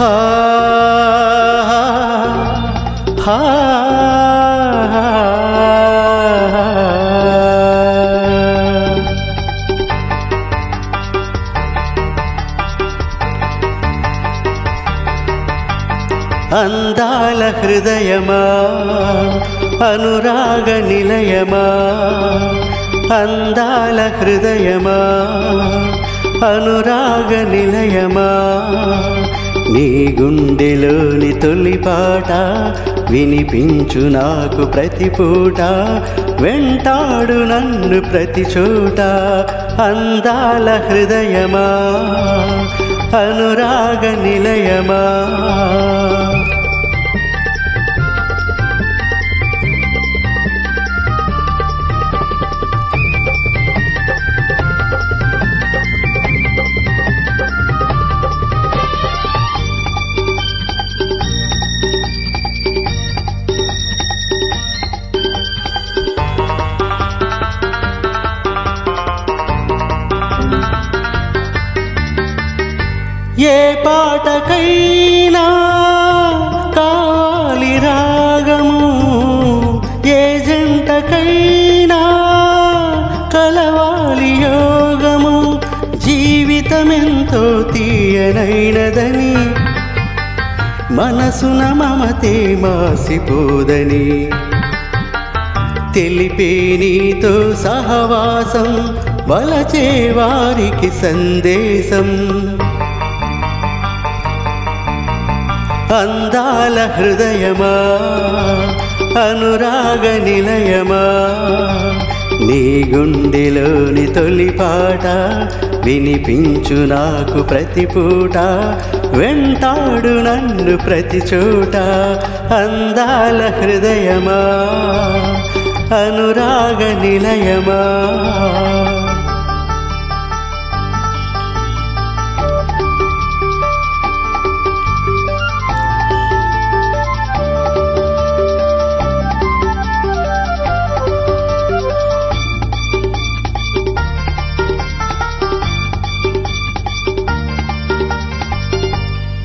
హా హా అందాల హృదయమా అనురాగ నిలయమా అందాల హృదయమా అనురాగ నిలయమా నీ గుండెలోని తొలిపాట వినిపించు నాకు ప్రతి పూట. వెంటాడు నన్ను ప్రతి చోట అందాల హృదయమా అనురాగ నిలయమా. ఏ పాటకైనా కావాలి రాగము ఏ జంటకైనా కలవాలి యోగము జీవితమెంతో తీయనైనదని. మనసున మమతే మాసిపోదని. తెలిపే నీతో సహవాసం వలచే వారికి సందేశం. అందాల హృదయమా అనురాగ నిలయమా? నీ గుండెలోని తొలి పాట వినిపించు నాకు ప్రతి పూట. వెంటాడు నన్ను ప్రతి చోట. అందాల హృదయమా అనురాగ నిలయమా?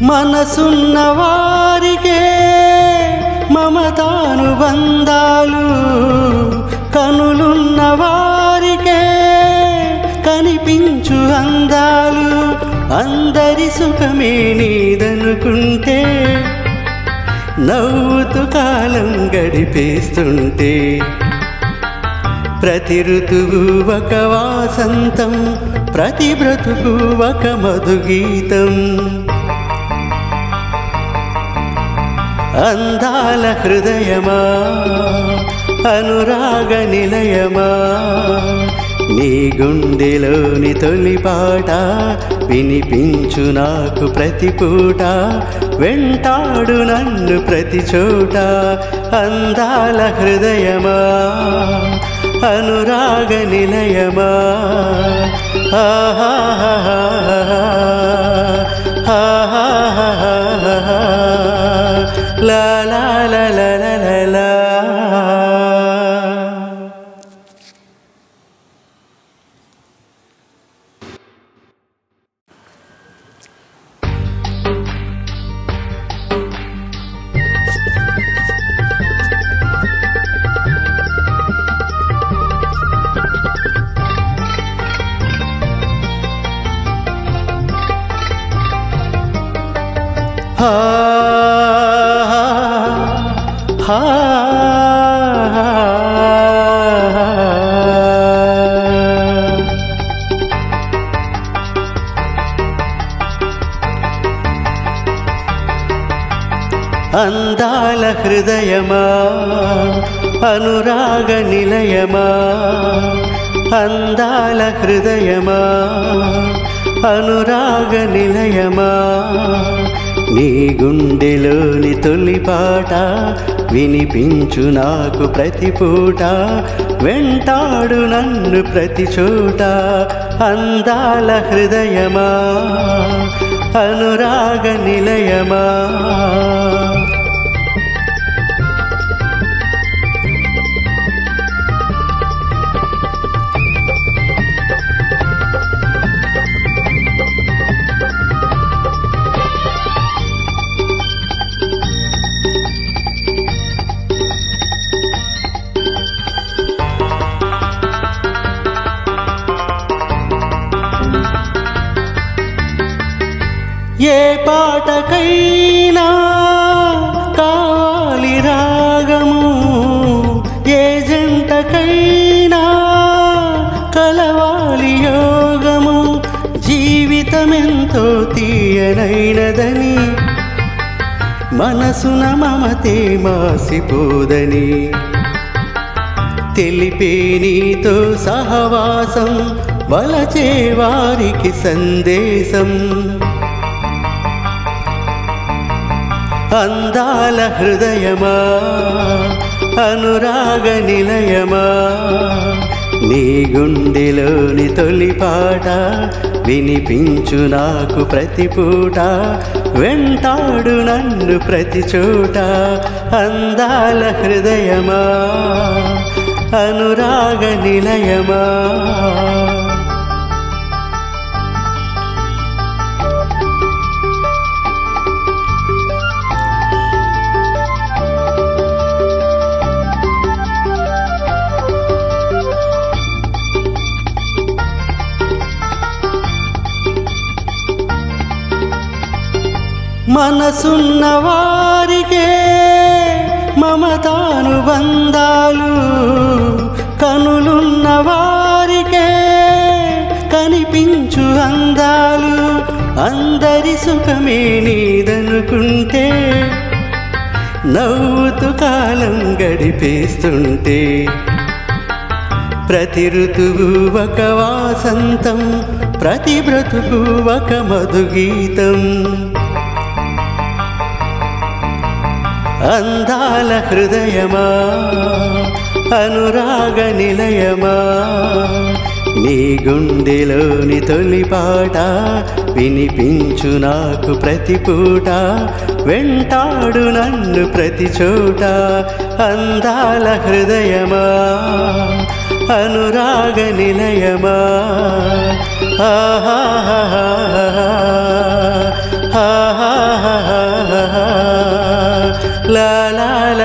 మనసున్న వారికే మమతానుబంధాలు. కనులున్న వారికే కనిపించు అందాలు. అందరి సుఖమే నీదనుకుంటే నవ్వుతూ కాలం గడిపేస్తుంటే. ప్రతి ఋతువు ఒక వాసంతం ప్రతి బ్రతుకు ఒక మధుగీతం. అందాల హృదయమా అనురాగ నిలయమా? నీ గుండెలోని తొలి పాట వినిపించు నాకు ప్రతి పూట. వెంటాడు నన్ను ప్రతి చోట. అందాల హృదయమా అనురాగ నిలయమా? ఆహా ఆహా అందాల హృదయమా అనురాగ నిలయమా అందాల హృదయమా అనురాగ నిలయమా నీ గుండెలోని తొలి పాట వినిపించు నాకు ప్రతి పూట. వెంటాడు నన్ను ప్రతి చోట. అందాల హృదయమా అనురాగ నిలయమా. పాటకైనా కావాలి రాగము ఏ జంటకైనా కలవాలి యోగము జీవితమెంతో తీయనైనదని. మనసున మమతే మాసిపోదని. తెలిపే నీతో సహవాసం వలచే వారికి సందేశం. అందాల హృదయమా? అనురాగ నిలయమా? నీ గుండెలోని తొలి పాట వినిపించు నాకు ప్రతి పూట. వెంటాడు నన్ను ప్రతి చోట. అందాల హృదయమా? అనురాగ నిలయమా? మనసున్న వారికే మమతానుబంధాలు కనులున్న వారికే కనిపించు అందాలు. అందరి సుఖమే నీదనుకుంటే నవ్వుతూ కాలం గడిపేస్తుంటే. ప్రతి ఋతువు ఒక వాసంతం ప్రతి బ్రతుకు ఒక మధుగీతం. అందాల హృదయమా అనురాగ నిలయమా? నీ గుండెలోని తొలి పాట వినిపించు నాకు ప్రతి పూట. వెంటాడు నన్ను ప్రతి చోట. అందాల హృదయమా అనురాగ నిలయమా? ఆహా ఆహా la la la.